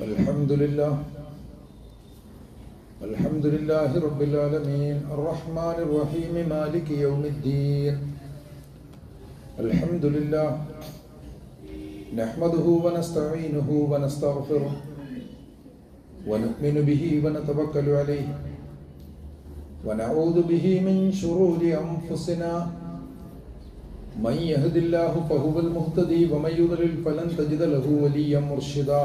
الحمد لله الحمد لله رب العالمين الرحمن الرحيم مالك يوم الدين الحمد لله نحمده ونستعينه ونستغفره ونؤمن به ونتوكل عليه ونعوذ به من شرور أنفسنا من يهد الله فهو المهتدي ومن يضلل فلن تجد له وليا مرشدا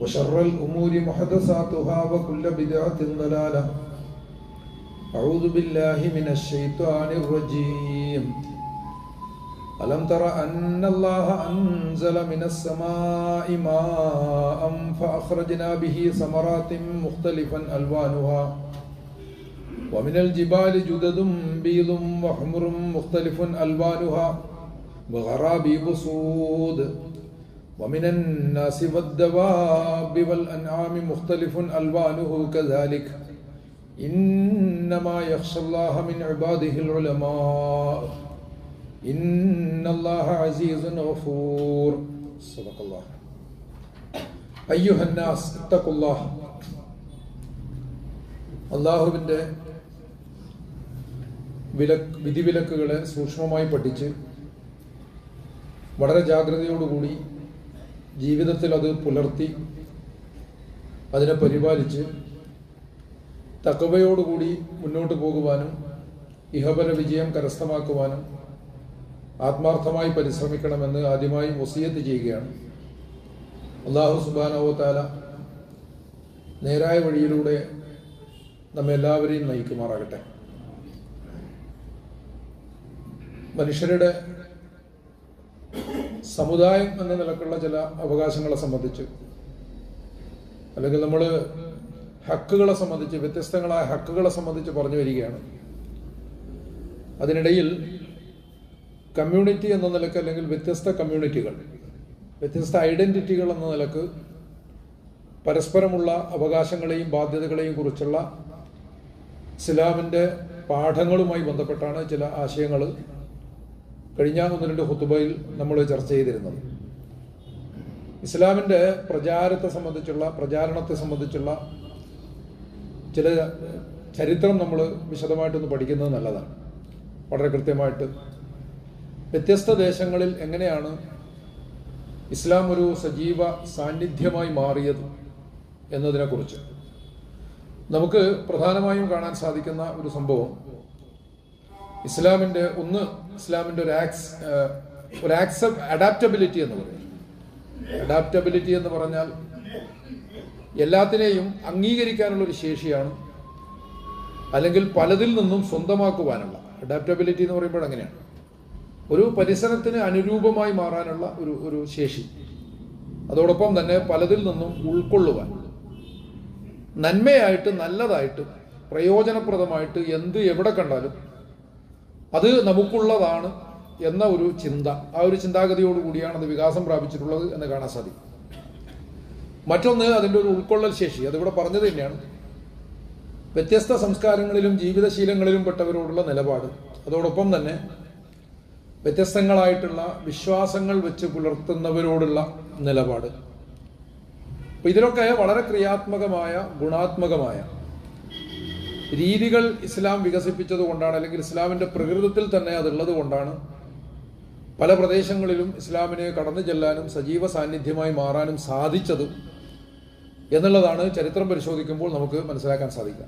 وشر الأمور محدثاتها وكل بدعة ضلالة أعوذ بالله من الشيطان الرجيم ألم تر أن الله أنزل من السماء ماء فأخرجنا به ثمرات مختلفا ألوانها ومن الجبال جدد بيض وحمر مختلف ألوانها وغرابيب سود ومن الناس والدواب والأنعام مختلف ألوانه كذلك إنما يخشى الله من عباده العلماء إن الله عزيز غفور صدق الله أيها الناس اتقوا الله അള്ളാഹുവിൻ്റെ വിലക്ക് വിധിവിലക്കുകളെ സൂക്ഷ്മമായി പഠിച്ച് വളരെ ജാഗ്രതയോടുകൂടി ജീവിതത്തിൽ അത് പുലർത്തി അതിനെ പരിപാലിച്ച് തക്കവയോടുകൂടി മുന്നോട്ട് പോകുവാനും ഇഹപര വിജയം കരസ്ഥമാക്കുവാനും ആത്മാർത്ഥമായി പരിശ്രമിക്കണമെന്ന് ആദ്യമായി വസിയത്ത് ചെയ്യുകയാണ്. അള്ളാഹു സുബാനോ താല നേരായ വഴിയിലൂടെ നമ്മെ എല്ലാവരെയും നയിക്കുമാറാകട്ടെ. മനുഷ്യരുടെ സമുദായം എന്ന നിലക്കുള്ള ചില അവകാശങ്ങളെ സംബന്ധിച്ച് അല്ലെങ്കിൽ നമ്മൾ ഹക്കുകളെ സംബന്ധിച്ച് വ്യത്യസ്തങ്ങളായ ഹക്കുകളെ സംബന്ധിച്ച് പറഞ്ഞു വരികയാണ്. അതിനിടയിൽ കമ്മ്യൂണിറ്റി എന്ന നിലയ്ക്ക് അല്ലെങ്കിൽ വ്യത്യസ്ത കമ്മ്യൂണിറ്റികൾ വ്യത്യസ്ത ഐഡന്റിറ്റികൾ എന്ന നിലയ്ക്ക് പരസ്പരമുള്ള അവകാശങ്ങളെയും ബാധ്യതകളെയും കുറിച്ചുള്ള ഇസ്ലാമിന്റെ പാഠങ്ങളുമായി ബന്ധപ്പെട്ടാണ് ചില ആശയങ്ങൾ കഴിഞ്ഞ ഒന്ന് രണ്ട് ഹുത്തുബയിൽ നമ്മൾ ചർച്ച ചെയ്തിരുന്നത്. ഇസ്ലാമിന്റെ പ്രചാരത്തെ സംബന്ധിച്ചുള്ള പ്രചാരണത്തെ സംബന്ധിച്ചുള്ള ചില ചരിത്രം നമ്മൾ വിശദമായിട്ടൊന്ന് പഠിക്കുന്നത് നല്ലതാണ്. വളരെ കൃത്യമായിട്ട്. വ്യത്യസ്ത ദേശങ്ങളിൽ എങ്ങനെയാണ് ഇസ്ലാം ഒരു സജീവ സാന്നിധ്യമായി മാറിയത് എന്നതിനെക്കുറിച്ച്. നമുക്ക് പ്രധാനമായും കാണാൻ സാധിക്കുന്ന ഒരു സംഭവം ഇസ്ലാമിന്റെ ഒന്ന് ഇസ്ലാമിന്റെ ഒരു ആക്സ് ഒരു ആക്സ് അഡാപ്റ്റബിലിറ്റി എന്ന് പറയും. അഡാപ്റ്റബിലിറ്റി എന്ന് പറഞ്ഞാൽ എല്ലാത്തിനെയും അംഗീകരിക്കാനുള്ള ഒരു ശേഷിയാണ് അല്ലെങ്കിൽ പലതിൽ നിന്നും സ്വന്തമാക്കുവാനുള്ള. അഡാപ്റ്റബിലിറ്റി എന്ന് പറയുമ്പോൾ അങ്ങനെയാണ്. ഒരു പരിസരത്തിന് അനുരൂപമായി മാറാനുള്ള ഒരു ഒരു ശേഷി. അതോടൊപ്പം തന്നെ പലതിൽ നിന്നും ഉൾക്കൊള്ളുവാൻ. നന്മയായിട്ട് നല്ലതായിട്ട് പ്രയോജനപ്രദമായിട്ട് എന്ത് എവിടെ കണ്ടാലും അത് നമുക്കുള്ളതാണ് എന്ന ഒരു ചിന്ത. ആ ഒരു ചിന്താഗതിയോട് കൂടിയാണ് അത് വികാസം പ്രാപിച്ചിട്ടുള്ളത് എന്ന് കാണാൻ സാധിക്കും. മറ്റൊന്ന് അതിന്റെ ഒരു ഉൾക്കൊള്ളൽ ശേഷി. അതിവിടെ പറഞ്ഞത് തന്നെയാണ്. വ്യത്യസ്ത സംസ്കാരങ്ങളിലും ജീവിതശീലങ്ങളിലും പെട്ടവരോടുള്ള നിലപാട്. അതോടൊപ്പം തന്നെ വ്യത്യസ്തങ്ങളായിട്ടുള്ള വിശ്വാസങ്ങൾ വെച്ച് പുലർത്തുന്നവരോടുള്ള നിലപാട്. ഇതിലൊക്കെ വളരെ ക്രിയാത്മകമായ ഗുണാത്മകമായ രീതികൾ ഇസ്ലാം വികസിപ്പിച്ചത് കൊണ്ടാണ് അല്ലെങ്കിൽ ഇസ്ലാമിന്റെ പ്രകൃതത്തിൽ തന്നെ അതുള്ളത് കൊണ്ടാണ് പല പ്രദേശങ്ങളിലും ഇസ്ലാമിനെ കടന്നു ചെല്ലാനും സജീവ സാന്നിധ്യമായി മാറാനും സാധിച്ചതും എന്നുള്ളതാണ് ചരിത്രം പരിശോധിക്കുമ്പോൾ നമുക്ക് മനസ്സിലാക്കാൻ സാധിക്കുക.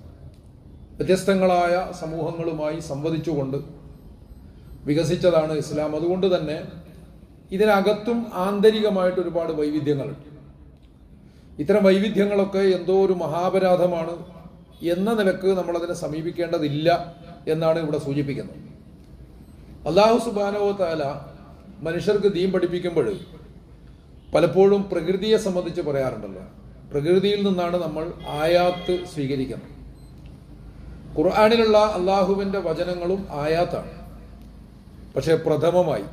വ്യത്യസ്തങ്ങളായ സമൂഹങ്ങളുമായി സംവദിച്ചുകൊണ്ട് വികസിച്ചതാണ് ഇസ്ലാം. അതുകൊണ്ട് തന്നെ ഇതിനകത്തും ആന്തരികമായിട്ട് ഒരുപാട് വൈവിധ്യങ്ങളുണ്ട്. ഇത്തരം വൈവിധ്യങ്ങളൊക്കെ എന്തോ ഒരു മഹാപരാധമാണ് എന്ന നിലയ്ക്ക് നമ്മളതിനെ സമീപിക്കേണ്ടതില്ല എന്നാണ് ഇവിടെ സൂചിപ്പിക്കുന്നത്. അള്ളാഹു സുബാനോ താല മനുഷ്യർക്ക് ദീൻ പഠിപ്പിക്കുമ്പോൾ പലപ്പോഴും പ്രകൃതിയെ സംബന്ധിച്ച് പറയാറുണ്ടല്ലോ. പ്രകൃതിയിൽ നിന്നാണ് നമ്മൾ ആയാത്ത് സ്വീകരിക്കുന്നത്. ഖുർആാനിലുള്ള അള്ളാഹുവിന്റെ വചനങ്ങളും ആയാത്താണ്. പക്ഷേ പ്രഥമമായി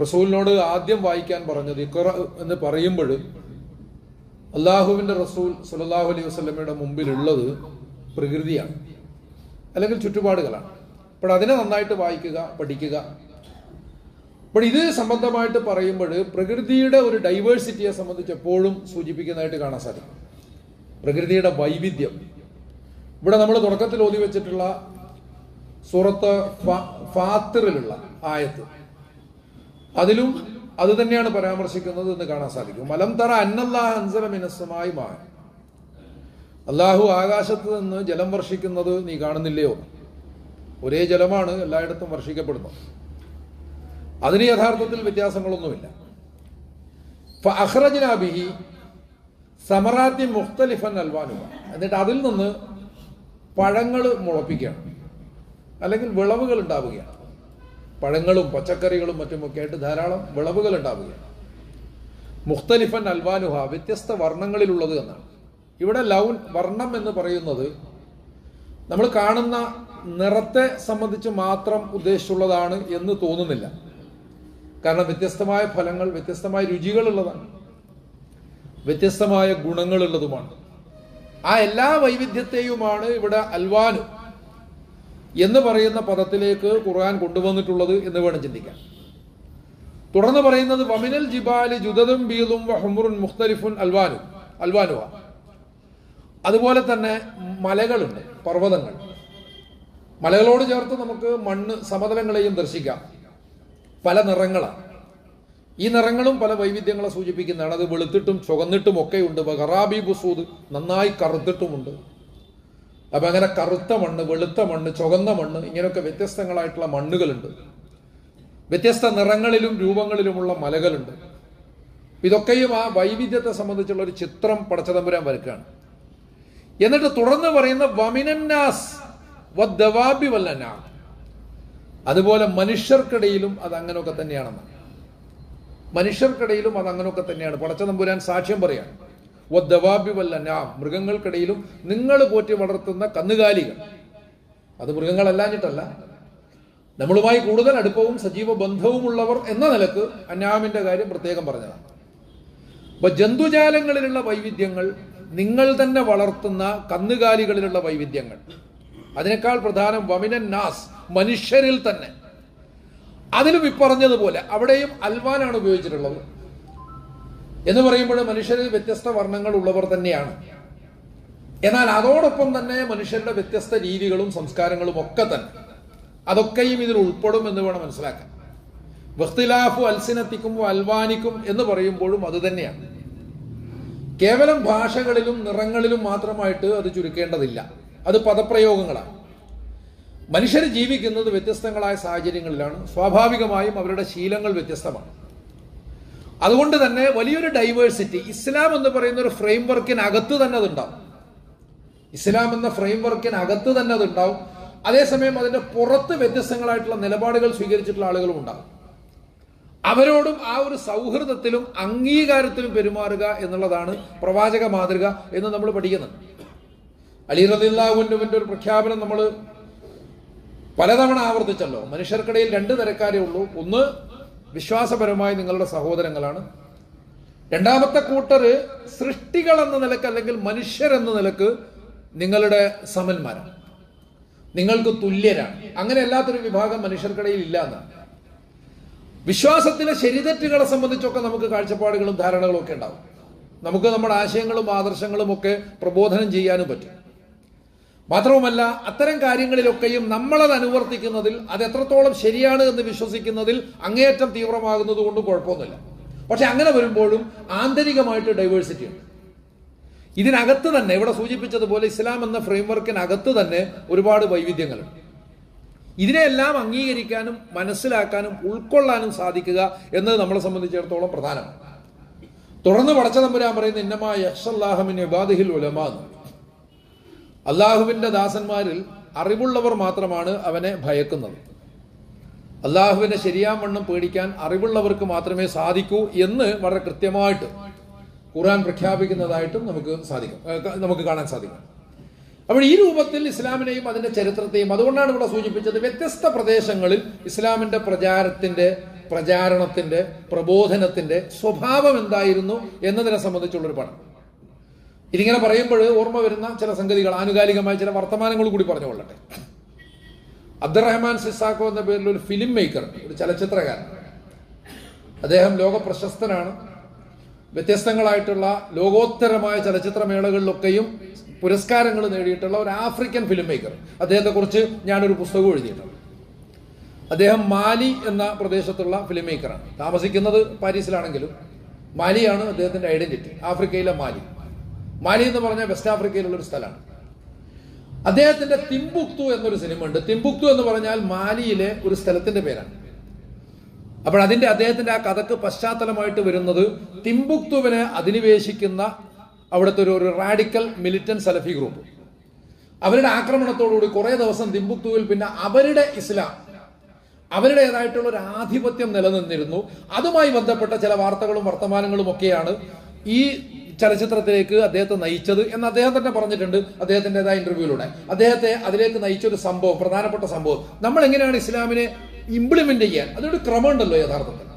റസൂലിനോട് ആദ്യം വായിക്കാൻ പറഞ്ഞത് ഇക്കുറ എന്ന് പറയുമ്പോൾ അള്ളാഹുവിന്റെ റസൂൽ സുലല്ലാഹു അലൈഹി വസ്ലമയുടെ മുമ്പിലുള്ളത് പ്രകൃതിയാണ്. അല്ലെങ്കിൽ ചുറ്റുപാടുകളാണ്. അപ്പോൾ അതിനെ നന്നായിട്ട് വായിക്കുക പഠിക്കുക. അപ്പോൾ ഇത് സംബന്ധമായിട്ട് പറയുമ്പോൾ പ്രകൃതിയുടെ ഒരു ഡൈവേഴ്സിറ്റിയെ സംബന്ധിച്ച് എപ്പോഴും സൂചിപ്പിക്കുന്നതായിട്ട് കാണാൻ സാധിക്കും. പ്രകൃതിയുടെ വൈവിധ്യം. ഇവിടെ നമ്മൾ തുടക്കത്തിൽ ഓതി വെച്ചിട്ടുള്ള സൂറത്ത് ഫാത്തറിലുള്ള ആയത്ത്. അതിലും അത് തന്നെയാണ് പരാമർശിക്കുന്നത് എന്ന് കാണാൻ സാധിക്കും. മലം തറ അന്നല്ലാഹ് അൻസല മിനസ്സമായി മാ അള്ളാഹു ആകാശത്ത് നിന്ന് ജലം വർഷിക്കുന്നത് നീ കാണുന്നില്ലയോ? ഒരേ ജലമാണ് എല്ലായിടത്തും വർഷിക്കപ്പെടുന്നത്. അതിന് യഥാർത്ഥത്തിൽ വ്യത്യാസങ്ങളൊന്നുമില്ല. അഹ്റജ്ന ബിഹി സമറാത്തി മുഖ്തലിഫൻ അൽവാനുവ എന്നിട്ട് അതിൽ നിന്ന് പഴങ്ങൾ മുളപ്പിക്കുകയാണ്. അല്ലെങ്കിൽ വിളവുകൾ ഉണ്ടാവുകയാണ്. പഴങ്ങളും പച്ചക്കറികളും മറ്റുമൊക്കെ ആയിട്ട് ധാരാളം വിളവുകൾ ഉണ്ടാവുകയാണ്. മുഖ്തലിഫൻ അൽവാനുഹ വ്യത്യസ്ത വർണങ്ങളിലുള്ളത് എന്നാണ്. ഇവിടെ ലൗൻ വർണം എന്ന് പറയുന്നത് നമ്മൾ കാണുന്ന നിറത്തെ സംബന്ധിച്ച് മാത്രം ഉദ്ദേശിച്ചുള്ളതാണ് എന്ന് തോന്നുന്നില്ല. കാരണം വ്യത്യസ്തമായ ഫലങ്ങൾ വ്യത്യസ്തമായ രുചികളുള്ളതാണ്. വ്യത്യസ്തമായ ഗുണങ്ങളുള്ളതുമാണ്. ആ എല്ലാ വൈവിധ്യത്തെയുമാണ് ഇവിടെ അൽവാനു എന്ന് പറയുന്ന പദത്തിലേക്ക് ഖുർആൻ കൊണ്ടുവന്നിട്ടുള്ളത് എന്ന് വേണം ചിന്തിക്കാൻ. തുടർന്ന് പറയുന്നത് വമിനൽ ജിബാലി ജുദതും ബീദും വഹമുറുൻ മുഖ്തലിഫുൻ അൽവാനു അൽവാനുവ അതുപോലെ തന്നെ മലകളുണ്ട് പർവതങ്ങൾ. മലകളോട് ചേർത്ത് നമുക്ക് മണ്ണ് സമതലങ്ങളെയും ദർശിക്കാം. പല നിറങ്ങളാണ്. ഈ നിറങ്ങളും പല വൈവിധ്യങ്ങളെ സൂചിപ്പിക്കുന്നതാണ്. അത് വെളുത്തിട്ടും ചുവന്നിട്ടും ഒക്കെയുണ്ട് ബഹറാബി ബുസൂദ് നന്നായി കറുത്തിട്ടുമുണ്ട്. അപ്പൊ അങ്ങനെ കറുത്ത മണ്ണ് വെളുത്ത മണ്ണ് ചുവന്ന മണ്ണ് ഇങ്ങനെയൊക്കെ വ്യത്യസ്തങ്ങളായിട്ടുള്ള മണ്ണുകളുണ്ട്. വ്യത്യസ്ത നിറങ്ങളിലും രൂപങ്ങളിലുമുള്ള മലകളുണ്ട്. ഇതൊക്കെയും ആ വൈവിധ്യത്തെ സംബന്ധിച്ചുള്ള ഒരു ചിത്രം പടച്ചതമ്പുരാൻ വരക്കുകയാണ് എന്നിട്ട് തുടർന്ന് പറയുന്ന വമിനന്നാസ് വദ്ദവാബി വല്ലന അതുപോലെ മനുഷ്യർക്കിടയിലും അത് അങ്ങനെയൊക്കെ തന്നെയാണെന്ന് മനുഷ്യർക്കിടയിലും അത് അങ്ങനെയൊക്കെ തന്നെയാണ്. പടച്ചതമ്പുരാൻ സാക്ഷ്യം പറയാണ് വദ്ദവാബി ഞാൻ മൃഗങ്ങൾക്കിടയിലും നിങ്ങൾ പോറ്റി വളർത്തുന്ന കന്നുകാലികൾ. അത് മൃഗങ്ങളല്ലാഞ്ഞിട്ടല്ല നമ്മളുമായി കൂടുതൽ അടുപ്പവും സജീവ ബന്ധവുമുള്ളവർ എന്ന നിലയ്ക്ക് അന്നാമിന്റെ കാര്യം പ്രത്യേകം പറഞ്ഞതാണ്. അപ്പൊ ജന്തുജാലങ്ങളിലുള്ള വൈവിധ്യങ്ങൾ നിങ്ങൾ തന്നെ വളർത്തുന്ന കന്നുകാലികളിലുള്ള വൈവിധ്യങ്ങൾ. അതിനേക്കാൾ പ്രധാനം വമിനൻ നാസ് മനുഷ്യരിൽ തന്നെ. അതിലും ഇപ്പറഞ്ഞതുപോലെ അവിടെയും അൽവാനാണ് ഉപയോഗിച്ചിട്ടുള്ളത്. എന്ന് പറയുമ്പോൾ മനുഷ്യരിൽ വ്യത്യസ്ത വർണങ്ങൾ ഉള്ളവർ തന്നെയാണ്. എന്നാൽ അതോടൊപ്പം തന്നെ മനുഷ്യരുടെ വ്യത്യസ്ത രീതികളും സംസ്കാരങ്ങളും ഒക്കെ തന്നെ. അതൊക്കെയും ഇതിൽ ഉൾപ്പെടും എന്ന് വേണം മനസ്സിലാക്കാൻ. വഖ്തിലാഫു അൽസിനത്തിക്കും അൽവാനിക്കും എന്ന് പറയുമ്പോഴും അത് തന്നെയാണ്. കേവലം ഭാഷകളിലും നിറങ്ങളിലും മാത്രമായിട്ട് അത് ചുരുക്കേണ്ടതില്ല. അത് പദപ്രയോഗങ്ങളാണ്. മനുഷ്യർ ജീവിക്കുന്നത് വ്യത്യസ്തങ്ങളായ സാഹചര്യങ്ങളിലാണ്. സ്വാഭാവികമായും അവരുടെ ശീലങ്ങൾ വ്യത്യസ്തമാണ്. അതുകൊണ്ട് തന്നെ വലിയൊരു ഡൈവേഴ്സിറ്റി ഇസ്ലാം എന്ന് പറയുന്ന ഒരു ഫ്രെയിം വർക്കിനകത്ത് തന്നെ അതുണ്ടാവും. ഇസ്ലാം എന്ന ഫ്രെയിം വർക്കിനകത്ത് തന്നെ അതുണ്ടാവും. അതേസമയം അതിന്റെ പുറത്ത് വ്യത്യസ്തങ്ങളായിട്ടുള്ള നിലപാടുകൾ സ്വീകരിച്ചിട്ടുള്ള ആളുകളും ഉണ്ടാവും. അവരോടും ആ ഒരു സൗഹൃദത്തിലും അംഗീകാരത്തിലും പെരുമാറുക എന്നുള്ളതാണ് പ്രവാചക മാതൃക എന്ന് നമ്മൾ പഠിക്കുന്നത്. അലി റദില്ലാഹുവിന്റെ ഒരു പ്രഖ്യാപനം നമ്മൾ പലതവണ ആവർത്തിച്ചല്ലോ. മനുഷ്യർക്കിടയിൽ രണ്ട് തരക്കാരേ ഉള്ളൂ. ഒന്ന് വിശ്വാസപരമായി നിങ്ങളുടെ സഹോദരങ്ങളാണ്. രണ്ടാമത്തെ കൂട്ടർ സൃഷ്ടികൾ എന്ന നിലയ്ക്ക് അല്ലെങ്കിൽ മനുഷ്യരെന്ന നിലയ്ക്ക് നിങ്ങളുടെ സമന്മാരാണ്. നിങ്ങൾക്ക് തുല്യരാണ്. അങ്ങനെ അല്ലാത്തൊരു വിഭാഗം മനുഷ്യർക്കിടയിൽ ഇല്ല എന്നാണ്. വിശ്വാസത്തിലെ ശരിതെറ്റുകളെ സംബന്ധിച്ചൊക്കെ നമുക്ക് കാഴ്ചപ്പാടുകളും ധാരണകളും ഒക്കെ ഉണ്ടാവും. നമുക്ക് നമ്മുടെ ആശയങ്ങളും ആദർശങ്ങളും ഒക്കെ പ്രബോധനം ചെയ്യാനും പറ്റും. മാത്രവുമല്ല അത്തരം കാര്യങ്ങളിലൊക്കെയും നമ്മളത് അനുവർത്തിക്കുന്നതിൽ അത് എത്രത്തോളം ശരിയാണ് എന്ന് വിശ്വസിക്കുന്നതിൽ അങ്ങേയറ്റം തീവ്രമാകുന്നത് കൊണ്ടും കുഴപ്പമൊന്നുമില്ല. പക്ഷെ അങ്ങനെ വരുമ്പോഴും ആന്തരികമായിട്ട് ഡൈവേഴ്സിറ്റി ഉണ്ട്. ഇതിനകത്ത് തന്നെ ഇവിടെ സൂചിപ്പിച്ചതുപോലെ ഇസ്ലാം എന്ന ഫ്രെയിംവർക്കിനകത്ത് തന്നെ ഒരുപാട് വൈവിധ്യങ്ങളുണ്ട്. ഇതിനെല്ലാം അംഗീകരിക്കാനും മനസ്സിലാക്കാനും ഉൾക്കൊള്ളാനും സാധിക്കുക എന്നത് നമ്മളെ സംബന്ധിച്ചിടത്തോളം പ്രധാനമാണ്. തുടർന്ന് പടച്ച തമ്പുരാൻ പറയുന്ന ഇന്നമാ യക്ഷല്ലാഹമിൻ ഇബാദിഹിൽ ഉലമാ അള്ളാഹുവിന്റെ ദാസന്മാരിൽ അറിവുള്ളവർ മാത്രമാണ് അവനെ ഭയക്കുന്നത്. അള്ളാഹുവിനെ ശരിയാവണ്ണം പേടിക്കാൻ അറിവുള്ളവർക്ക് മാത്രമേ സാധിക്കൂ എന്ന് വളരെ കൃത്യമായിട്ട് ഖുർആൻ പ്രഖ്യാപിക്കുന്നതായിട്ടും നമുക്ക് സാധിക്കും. നമുക്ക് കാണാൻ സാധിക്കും. അപ്പോൾ ഈ രൂപത്തിൽ ഇസ്ലാമിനെയും അതിന്റെ ചരിത്രത്തെയും അതുകൊണ്ടാണ് ഇവിടെ സൂചിപ്പിച്ചത് വ്യത്യസ്ത പ്രദേശങ്ങളിൽ ഇസ്ലാമിന്റെ പ്രചാരത്തിന്റെ പ്രചാരണത്തിന്റെ പ്രബോധനത്തിന്റെ സ്വഭാവം എന്തായിരുന്നു എന്നതിനെ സംബന്ധിച്ചുള്ളൊരു പഠനം. ഇതിങ്ങനെ പറയുമ്പോൾ ഓർമ്മ വരുന്ന ചില സംഗതികൾ ആനുകാലികമായ ചില വർത്തമാനങ്ങൾ കൂടി പറഞ്ഞു പറഞ്ഞുകൊള്ളട്ടെ അബ്ദുറഹ്മാൻ സിസാക്കോ എന്ന പേരിൽ ഒരു ഫിലിം മേക്കർ ഒരു ചലച്ചിത്രകാരൻ. അദ്ദേഹം ലോക പ്രശസ്തനാണ് വ്യത്യസ്തങ്ങളായിട്ടുള്ള ലോകോത്തരമായ ചലച്ചിത്രമേളകളിലൊക്കെയും പുരസ്കാരങ്ങൾ നേടിയിട്ടുള്ള ഒരു ആഫ്രിക്കൻ ഫിലിം മേക്കർ അദ്ദേഹത്തെക്കുറിച്ച് ഞാനൊരു പുസ്തകം എഴുതിയിട്ടുണ്ട്. അദ്ദേഹം മാലി എന്ന പ്രദേശത്തുള്ള ഫിലിം മേക്കറാണ് താമസിക്കുന്നത് പാരീസിലാണെങ്കിലും മാലിയാണ് അദ്ദേഹത്തിന്റെ ഐഡന്റിറ്റി ആഫ്രിക്കയിലെ മാലി. മാലി എന്ന് പറഞ്ഞാൽ വെസ്റ്റ് ആഫ്രിക്കയിലുള്ള ഒരു സ്ഥലമാണ്. അദ്ദേഹത്തിന്റെ തിമ്പുക്തു എന്നൊരു സിനിമ ഉണ്ട് തിമ്പുക്തു എന്ന് പറഞ്ഞാൽ മാലിയിലെ ഒരു സ്ഥലത്തിന്റെ പേരാണ്. അപ്പോൾ അതിന്റെ അദ്ദേഹത്തിന്റെ ആ കഥക്ക് പശ്ചാത്തലമായിട്ട് വരുന്നത് തിമ്പുക്തുവിനെ അധിനിവേശിക്കുന്ന അവിടുത്തെ ഒരു റാഡിക്കൽ മിലിറ്റന്റ് സലഫി ഗ്രൂപ്പ്. അവരുടെ ആക്രമണത്തോടുകൂടി കുറേ ദിവസം തിമ്പുക്തുവിൽ പിന്നെ അവരുടെ ഇസ്ലാം അവരുടേതായിട്ടുള്ള ഒരു ആധിപത്യം നിലനിന്നിരുന്നു. അതുമായി ബന്ധപ്പെട്ട ചില വാർത്തകളും വർത്തമാനങ്ങളും ഒക്കെയാണ് ഈ ചലച്ചിത്രത്തിലേക്ക് അദ്ദേഹത്തെ നയിച്ചത് എന്ന് അദ്ദേഹം തന്നെ പറഞ്ഞിട്ടുണ്ട് അദ്ദേഹത്തിന്റെതായ ഇന്റർവ്യൂവിലൂടെ അദ്ദേഹത്തെ അതിലേക്ക് നയിച്ച ഒരു സംഭവം പ്രധാനപ്പെട്ട സംഭവം. നമ്മൾ എങ്ങനെയാണ് ഇസ്ലാമിനെ ഇംപ്ലിമെന്റ് ചെയ്യാൻ? അതൊരു ക്രമമുണ്ടല്ലോ യഥാർത്ഥത്തിൽ.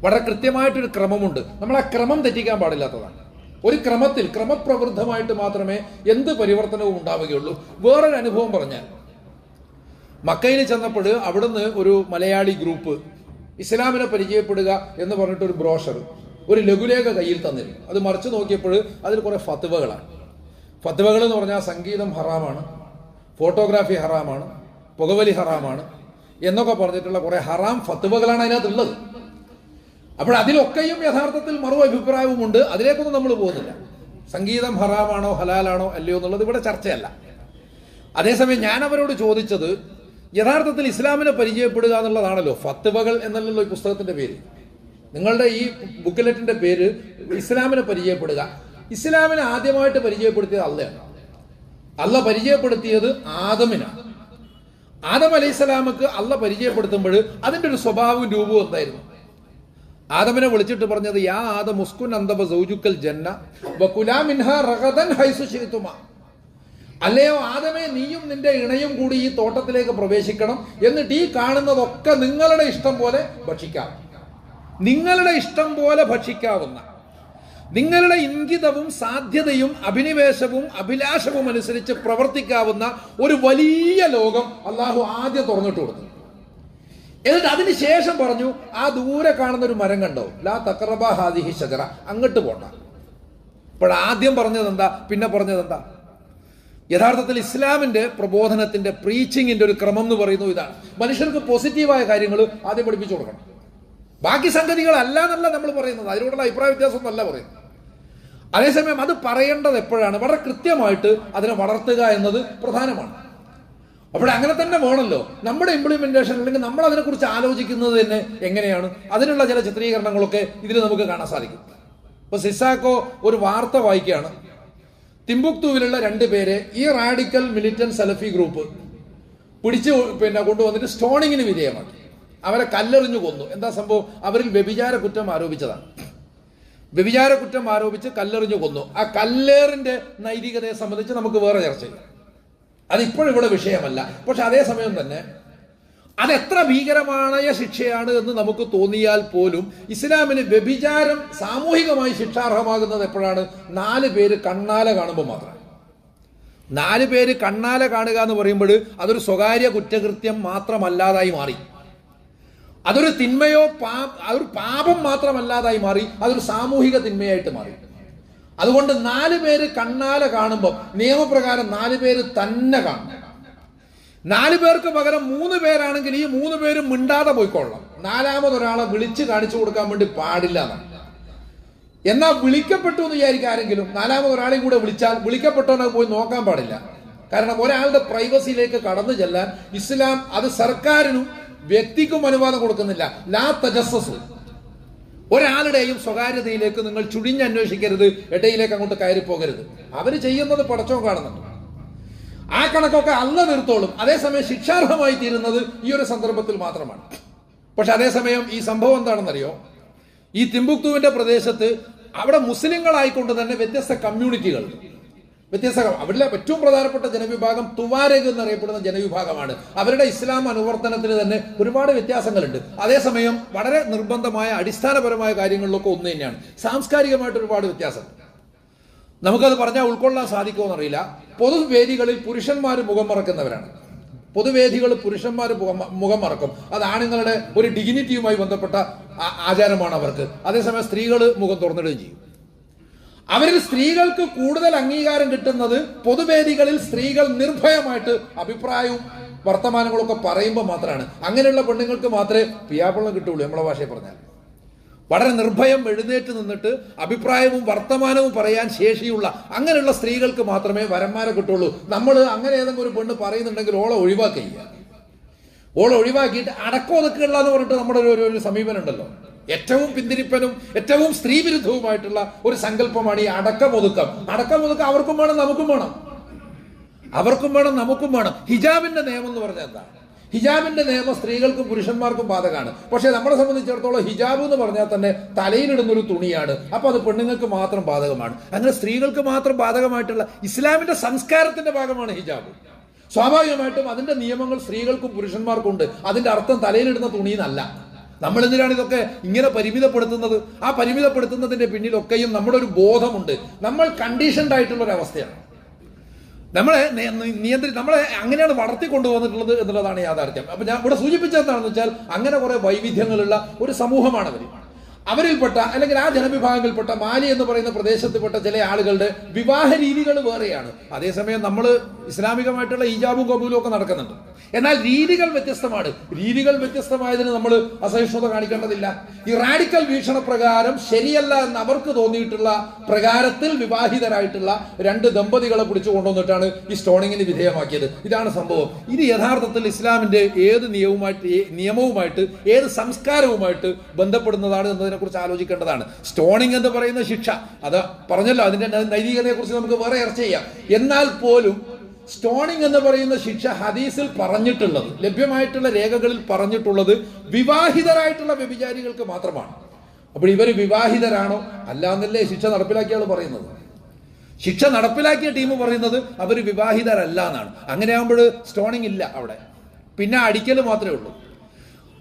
വളരെ കൃത്യമായിട്ടൊരു ക്രമമുണ്ട്. നമ്മൾ ആ ക്രമം തെറ്റിക്കാൻ പാടില്ലാത്തതാണ്. ഒരു ക്രമത്തിൽ ക്രമപ്രവൃദ്ധമായിട്ട് മാത്രമേ എന്ത് പരിവർത്തനവും ഉണ്ടാവുകയുള്ളൂ. വേറൊരു അനുഭവം പറഞ്ഞാൽ മക്കയിൽ ചെന്നപ്പോൾ അവിടുന്ന് ഒരു മലയാളി ഗ്രൂപ്പ് ഇസ്ലാമിനെ പരിചയപ്പെടുക എന്ന് പറഞ്ഞിട്ടൊരു ബ്രോഷർ ഒരു ലഘുലേഖ കയ്യിൽ തന്നിരുന്നു. അത് മറിച്ച് നോക്കിയപ്പോൾ അതിൽ കുറെ ഫത്തുവകളാണ് ഫത്തുവകൾ എന്ന് പറഞ്ഞാൽ സംഗീതം ഹറാമാണ് ഫോട്ടോഗ്രാഫി ഹറാമാണ് പുകവലി ഹറാമാണ് എന്നൊക്കെ പറഞ്ഞിട്ടുള്ള കുറെ ഹറാം ഫത്തുവകളാണ് അതിനകത്തുള്ളത്. അപ്പോൾ അതിലൊക്കെയും യഥാർത്ഥത്തിൽ മറു അഭിപ്രായവുമുണ്ട്. അതിലേക്കൊന്നും നമ്മൾ പോകുന്നില്ല. സംഗീതം ഹറാമാണോ ഹലാലാണോ അല്ലയോ എന്നുള്ളത് ഇവിടെ ചർച്ചയല്ല. അതേസമയം ഞാൻ അവരോട് ചോദിച്ചത് യഥാർത്ഥത്തിൽ ഇസ്ലാമിനെ പരിചയപ്പെടുക എന്നുള്ളതാണല്ലോ ഫത്തുവകൾ എന്നല്ലല്ലോ ഈ പുസ്തകത്തിന്റെ പേര്. നിങ്ങളുടെ ഈ ബുക്കലെറ്റിന്റെ പേര് ഇസ്ലാമിനെ പരിചയപ്പെടുക. ഇസ്ലാമിനെ ആദ്യമായിട്ട് പരിചയപ്പെടുത്തിയത് അള്ളയാണ്. അല്ല പരിചയപ്പെടുത്തിയത് ആദമിനാണ് ആദം അലൈഹി സ്വലാമക്ക് അല്ല പരിചയപ്പെടുത്തുമ്പോൾ അതിന്റെ ഒരു സ്വഭാവവും രൂപവും എന്തായിരുന്നു? ആദമിനെ വിളിച്ചിട്ട് പറഞ്ഞത് യാ ആദം മുസ്കുൻ അന്തബ സൗജുക്കൽ ജന്ന വകുലാ മിൻഹ റഗദൻ അല്ലയോ ആദമേ നീയും നിന്റെ ഇണയും കൂടി ഈ തോട്ടത്തിലേക്ക് പ്രവേശിക്കണം. എന്നിട്ട് ഈ കാണുന്നതൊക്കെ നിങ്ങളുടെ ഇഷ്ടം പോലെ ഭക്ഷിക്കാം. നിങ്ങളുടെ ഇഷ്ടം പോലെ ഭക്ഷിക്കാവുന്ന നിങ്ങളുടെ ഇംഗിതവും സാധ്യതയും അഭിനിവേശവും അഭിലാഷവും അനുസരിച്ച് പ്രവർത്തിക്കാവുന്ന ഒരു വലിയ ലോകം അള്ളാഹു ആദ്യം തുറന്നിട്ട് കൊടുത്തു. എന്നിട്ട് അതിന് ശേഷം പറഞ്ഞു ആ ദൂരെ കാണുന്ന ഒരു മരം കണ്ടോ? ലാ തക്രബ ഹാദിഹി ഷജറ അങ്ങോട്ട് പോണ്ട. ഇപ്പോൾ ആദ്യം പറഞ്ഞത് എന്താ പിന്നെ പറഞ്ഞത് എന്താ യഥാർത്ഥത്തിൽ ഇസ്ലാമിന്റെ പ്രബോധനത്തിന്റെ പ്രീച്ചിങ്ങിന്റെ ഒരു ക്രമം എന്ന് പറയുന്നു ഇതാണ്. മനുഷ്യർക്ക് പോസിറ്റീവായ കാര്യങ്ങൾ ആദ്യം പഠിപ്പിച്ചു കൊടുക്കണം. ബാക്കി സംഗതികളല്ല എന്നല്ല നമ്മൾ പറയുന്നത്. അതിനോടുള്ള അഭിപ്രായ വ്യത്യാസം എന്നല്ല പറയുന്നത്. അതേസമയം അത് പറയേണ്ടത് എപ്പോഴാണ്? വളരെ കൃത്യമായിട്ട് അതിനെ വളർത്തുക എന്നത് പ്രധാനമാണ്. അപ്പോൾ അങ്ങനെ തന്നെ വേണമല്ലോ. നമ്മുടെ ഇംപ്ലിമെന്റേഷൻ അല്ലെങ്കിൽ നമ്മൾ അതിനെക്കുറിച്ച് ആലോചിക്കുന്നത് തന്നെ എങ്ങനെയാണ്? അതിനുള്ള ചില ചിത്രീകരണങ്ങളൊക്കെ ഇതിൽ നമുക്ക് കാണാൻ സാധിക്കും. ഇപ്പൊ സിസാക്കോ ഒരു വാർത്ത വായിക്കുകയാണ്. തിമ്പുക്തുവിലുള്ള രണ്ട് പേരെ ഈ റാഡിക്കൽ മിലിറ്റന്റ് സെലഫി ഗ്രൂപ്പ് പിടിച്ച് പിന്നെ കൊണ്ടുവന്നിട്ട് സ്റ്റോണിങ്ങിന് വിധേയമാക്കി. അവരെ കല്ലെറിഞ്ഞു കൊന്നു. എന്താ സംഭവം? അവരിൽ വ്യഭിചാര കുറ്റം ആരോപിച്ചതാണ്. വ്യഭിചാര കുറ്റം ആരോപിച്ച് കല്ലെറിഞ്ഞു കൊന്നു. ആ കല്ലേറിന്റെ നൈതികതയെ സംബന്ധിച്ച് നമുക്ക് വേറെ ചർച്ച ചെയ്യാം അതിപ്പോഴും ഇവിടെ വിഷയമല്ല. പക്ഷെ അതേസമയം തന്നെ അത് എത്ര ഭീകരമായ ശിക്ഷയാണ് എന്ന് നമുക്ക് തോന്നിയാൽ പോലും ഇസ്ലാമിന് വ്യഭിചാരം സാമൂഹികമായി ശിക്ഷാർഹമാകുന്നത് എപ്പോഴാണ്? നാല് പേര് കണ്ണാല കാണുമ്പോൾ മാത്രം. നാല് പേര് കണ്ണാല കാണുക എന്ന് പറയുമ്പോൾ അതൊരു സ്വകാര്യ കുറ്റകൃത്യം മാത്രമല്ലാതായി മാറി. അതൊരു തിന്മയോ പാ അതൊരു പാപം മാത്രമല്ലാതായി മാറി അതൊരു സാമൂഹിക തിന്മയായിട്ട് മാറി. അതുകൊണ്ട് നാല് പേര് കണ്ണാല കാണുമ്പോൾ നിയമപ്രകാരം നാല് പേര് തന്നെ കാണും. നാല് പേർക്ക് പകരം മൂന്ന് പേരാണെങ്കിൽ ഈ മൂന്ന് പേരും മിണ്ടാതെ പോയിക്കൊള്ളണം. നാലാമതൊരാളെ വിളിച്ച് കാണിച്ചു കൊടുക്കാൻ വേണ്ടി പാടില്ല എന്നാൽ വിളിക്കപ്പെട്ടു എന്ന് വിചാരിക്കുക ആരെങ്കിലും നാലാമതൊരാളെയും കൂടെ വിളിച്ചാൽ വിളിക്കപ്പെട്ടവനെ പോയി നോക്കാൻ പാടില്ല. കാരണം ഒരാളുടെ പ്രൈവസിയിലേക്ക് കടന്നു ചെല്ലാൻ ഇസ്ലാം അത് സർക്കാരിനും വ്യക്തിക്കും അനുവാദം കൊടുക്കുന്നില്ല. ലാ തജസ്സസ്. ഒരാളുടെയും സ്വകാര്യതയിലേക്ക് നിങ്ങൾ ചുഴിഞ്ഞന്വേഷിക്കരുത്. ഇടയിലേക്ക് അങ്ങോട്ട് കയറി പോകരുത് അവർ ചെയ്യുന്നത് പടച്ചോ കാണുന്നുണ്ട്. ആ കണക്കൊക്കെ അല്ല നിർത്തോളും അതേസമയം ശിക്ഷാർഹമായി തീരുന്നത് ഈ ഒരു സന്ദർഭത്തിൽ മാത്രമാണ്. പക്ഷെ അതേസമയം ഈ സംഭവം എന്താണെന്നറിയോ? ഈ തിമ്പുക്തുവിന്റെ പ്രദേശത്ത് അവിടെ മുസ്ലിങ്ങളായിക്കൊണ്ട് തന്നെ വ്യത്യസ്ത കമ്മ്യൂണിറ്റികൾ വ്യത്യസ്ത. അവരിലെ ഏറ്റവും പ്രധാനപ്പെട്ട ജനവിഭാഗം തുവാരക് എന്നറിയപ്പെടുന്ന ജനവിഭാഗമാണ്. അവരുടെ ഇസ്ലാം അനുവർത്തനത്തിന് തന്നെ ഒരുപാട് വ്യത്യാസങ്ങളുണ്ട്. അതേസമയം വളരെ നിർബന്ധമായ അടിസ്ഥാനപരമായ കാര്യങ്ങളിലൊക്കെ ഒന്ന് തന്നെയാണ്. സാംസ്കാരികമായിട്ട് ഒരുപാട് വ്യത്യാസം. നമുക്കത് പറഞ്ഞാൽ ഉൾക്കൊള്ളാൻ സാധിക്കുമോ എന്നറിയില്ല. പൊതുവേദികളിൽ പുരുഷന്മാർ മുഖം മറക്കുന്നവരാണ്. പൊതുവേദികൾ പുരുഷന്മാർ മുഖം മറക്കും. അത് ആണുങ്ങളുടെ ഒരു ഡിഗ്നിറ്റിയുമായി ബന്ധപ്പെട്ട ആചാരമാണ് അവർക്ക്. അതേസമയം സ്ത്രീകൾ മുഖം തുറന്നിടുകയും ചെയ്യും. അവരിൽ സ്ത്രീകൾക്ക് കൂടുതൽ അംഗീകാരം കിട്ടുന്നത് പൊതുവേദികളിൽ സ്ത്രീകൾ നിർഭയമായിട്ട് അഭിപ്രായവും വർത്തമാനങ്ങളൊക്കെ പറയുമ്പോൾ മാത്രമാണ്. അങ്ങനെയുള്ള പെണ്ണുങ്ങൾക്ക് മാത്രമേ പിയാപ്പിള്ളം കിട്ടുള്ളൂ നമ്മളെ ഭാഷയിൽ പറഞ്ഞാൽ. വളരെ നിർഭയം എഴുന്നേറ്റ് നിന്നിട്ട് അഭിപ്രായവും വർത്തമാനവും പറയാൻ ശേഷിയുള്ള അങ്ങനെയുള്ള സ്ത്രീകൾക്ക് മാത്രമേ വരന്മാരെ കിട്ടുള്ളൂ. നമ്മൾ അങ്ങനെ ഏതെങ്കിലും ഒരു പെണ്ണ് പറയുന്നുണ്ടെങ്കിൽ ഓളെ ഒഴിവാക്കുക ഓളെ ഒഴിവാക്കിയിട്ട് അടക്കമൊതുക്കുള്ള എന്ന് പറഞ്ഞിട്ട് നമ്മുടെ ഒരു ഒരു സമീപനം ഉണ്ടല്ലോ. ഏറ്റവും പിന്തിരിപ്പനും ഏറ്റവും സ്ത്രീ വിരുദ്ധവുമായിട്ടുള്ള ഒരു സങ്കല്പമാണ് ഈ അടക്കമൊതുക്കം. അടക്കമൊതുക്കം അവർക്കും വേണം നമുക്കും വേണം. അവർക്കും വേണം നമുക്കും വേണം. ഹിജാബിന്റെ നിയമം എന്ന് പറഞ്ഞാൽ എന്താ? ഹിജാബിന്റെ നിയമം സ്ത്രീകൾക്കും പുരുഷന്മാർക്കും ബാധകമാണ്. പക്ഷെ നമ്മളെ സംബന്ധിച്ചിടത്തോളം ഹിജാബ് എന്ന് പറഞ്ഞാൽ തന്നെ തലയിലിടുന്ന ഒരു തുണിയാണ്. അപ്പൊ അത് പെണ്ണുങ്ങൾക്ക് മാത്രം ബാധകമാണ്. അങ്ങനെ സ്ത്രീകൾക്ക് മാത്രം ബാധകമായിട്ടുള്ള ഇസ്ലാമിന്റെ സംസ്കാരത്തിന്റെ ഭാഗമാണ് ഹിജാബ്. സ്വാഭാവികമായിട്ടും അതിന്റെ നിയമങ്ങൾ സ്ത്രീകൾക്കും പുരുഷന്മാർക്കും ഉണ്ട്. അതിന്റെ അർത്ഥം തലയിലിടുന്ന തുണിയെന്നല്ല നമ്മൾ എന്തിനാണ് ഇതൊക്കെ ഇങ്ങനെ പരിമിതപ്പെടുത്തുന്നത്? ആ പരിമിതപ്പെടുത്തുന്നതിന്റെ പിന്നിലൊക്കെയും നമ്മുടെ ഒരു ബോധമുണ്ട്. നമ്മൾ കണ്ടീഷൻഡ് ആയിട്ടുള്ള ഒരു അവസ്ഥയാണ്. നമ്മളെ നിയന്ത്രി നമ്മളെ അങ്ങനെയാണ് വളർത്തി കൊണ്ടുവന്നിട്ടുള്ളത് എന്നുള്ളതാണ് യാഥാർത്ഥ്യം. അപ്പൊ ഞാൻ ഇവിടെ സൂചിപ്പിച്ചത് എന്താണെന്ന് വെച്ചാൽ അങ്ങനെ കുറെ വൈവിധ്യങ്ങളുള്ള ഒരു സമൂഹമാണ് അവർ അവരിൽപ്പെട്ട അല്ലെങ്കിൽ ആ ജനവിഭാഗങ്ങളിൽപ്പെട്ട മാലി എന്ന് പറയുന്ന പ്രദേശത്തിൽപ്പെട്ട ചില ആളുകളുടെ വിവാഹ രീതികൾ വേറെയാണ്. അതേസമയം നമ്മൾ ഇസ്ലാമികമായിട്ടുള്ള ഈജാബും കബൂലും ഒക്കെ നടക്കുന്നുണ്ട്. എന്നാൽ രീതികൾ വ്യത്യസ്തമാണ്. രീതികൾ വ്യത്യസ്തമായതിന് നമ്മൾ അസഹിഷ്ണുത കാണിക്കേണ്ടതില്ല. ഈ റാഡിക്കൽ വീക്ഷണപ്രകാരം ശരിയല്ല എന്ന് അവർക്ക് തോന്നിയിട്ടുള്ള പ്രകാരത്തിൽ വിവാഹിതരായിട്ടുള്ള രണ്ട് ദമ്പതികളെ പിടിച്ചു കൊണ്ടുവന്നിട്ടാണ് ഈ സ്റ്റോണിങ്ങിന് വിധേയമാക്കിയത്. ഇതാണ് സംഭവം. ഇത് യഥാർത്ഥത്തിൽ ഇസ്ലാമിന്റെ ഏത് നിയമവുമായിട്ട് നിയമവുമായിട്ട് ഏത് സംസ്കാരവുമായിട്ട് ബന്ധപ്പെടുന്നതാണ് എന്നതിനെ കുറിച്ച് ആലോചിക്കേണ്ടതാണ്. സ്റ്റോണിങ് എന്ന് പറയുന്ന ശിക്ഷ. അത് പറഞ്ഞല്ലോ അതിന്റെ നൈതികതയെ കുറിച്ച് നമുക്ക് വേറെ ചർച്ച ചെയ്യാം. എന്നാൽ പോലും സ്റ്റോണിംഗ് എന്ന് പറയുന്ന ശിക്ഷ ഹദീസിൽ പറഞ്ഞിട്ടുള്ളത് ലഭ്യമായിട്ടുള്ള രേഖകളിൽ പറഞ്ഞിട്ടുള്ളത് വിവാഹിതരായിട്ടുള്ള വ്യഭിചാരികൾക്ക് മാത്രമാണ്. അപ്പോൾ ഇവർ വിവാഹിതരാണോ? അല്ലാന്നല്ലേ ശിക്ഷ നടപ്പിലാക്കിയ പറയുന്നത്. ശിക്ഷ നടപ്പിലാക്കിയ ടീം പറയുന്നത് അവർ വിവാഹിതരല്ല എന്നാണ് അങ്ങനെ ആകുമ്പോൾ സ്റ്റോണിംഗ് ഇല്ല അവിടെ. പിന്നെ അടിക്കൽ മാത്രമേ ഉള്ളൂ.